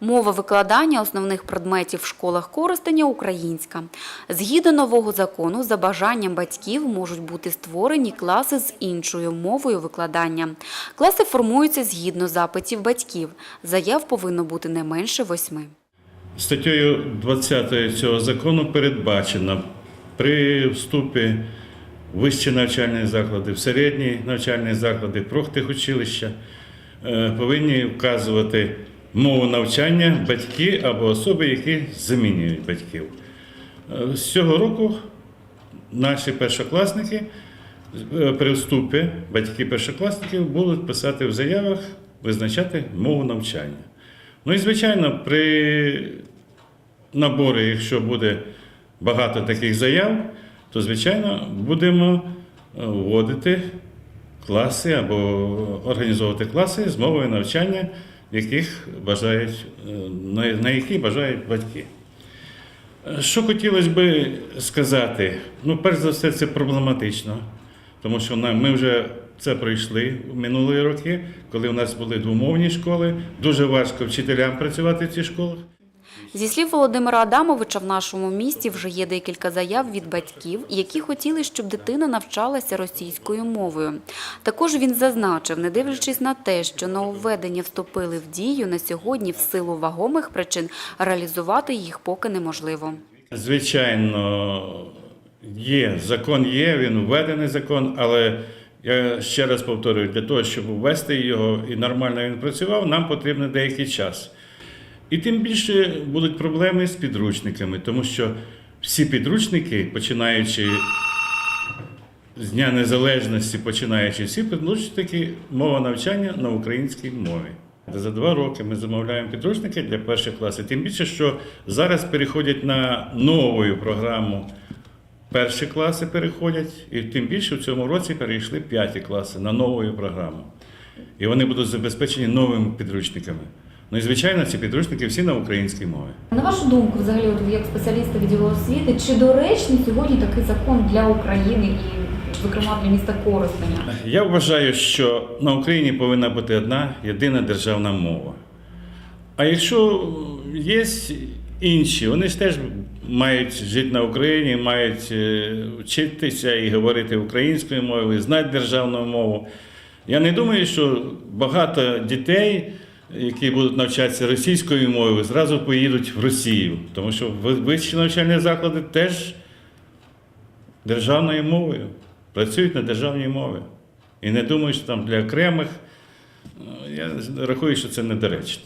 Мова викладання основних предметів в школах Коростеня українська. Згідно нового закону, за бажанням батьків можуть бути створені класи з іншою мовою викладання. Класи формуються згідно запитів батьків. Заяв повинно бути не менше восьми. Статтею 20 цього закону передбачено при вступі в вищі навчальні заклади, в середні навчальні заклади, в профтехучилища е, повинні вказувати мову навчання батьки або особи, які замінюють батьків. Е, З цього року наші першокласники е, при вступі батьки першокласників будуть писати в заявах, визначати мову навчання. Ну і звичайно, при наборі, якщо буде багато таких заяв, то звичайно будемо е, вводити класи або організовувати класи з мовою навчання, яких бажають, е, на- які бажають батьки. Що хотілося би сказати? Ну, перш за все, це проблематично, тому що ми вже це пройшли в минулі роки, коли у нас були двомовні школи. Дуже важко вчителям працювати в цих школах. Зі слів Володимира Адамовича, в нашому місті вже є декілька заяв від батьків, які хотіли, щоб дитина навчалася російською мовою. Також він зазначив, не дивлячись на те, що нововведення вступили в дію на сьогодні в силу вагомих причин, реалізувати їх поки неможливо. Звичайно, є, закон є, він введений закон, але я ще раз повторюю, для того, щоб ввести його і нормально він працював, нам потрібен деякий час. І тим більше будуть проблеми з підручниками, тому що всі підручники, починаючи з Дня Незалежності, починаючи всі підручники, мова навчання на українській мові. За два роки ми замовляємо підручники для перших класів. Тим більше, що зараз переходять на нову програму. Перші класи переходять, і тим більше в цьому році перейшли п'яті класи на нову програму. І вони будуть забезпечені новими підручниками. Ну і звичайно, ці підручники всі на українській мові. На вашу думку, взагалі, от як спеціаліста відділу освіти, чи доречний сьогодні такий закон для України і, зокрема, для міста Коростеня? Я вважаю, що на Україні повинна бути одна єдина державна мова. А якщо є інші, вони ж теж мають жити на Україні, мають е, вчитися і говорити українською мовою, знати державну мову. Я не думаю, що багато дітей, які будуть навчатися російською мовою, зразу поїдуть в Росію, тому що вищі навчальні заклади теж державною мовою, працюють на державній мові. І не думаю, що там для окремих, ну, я рахую, що це недоречно.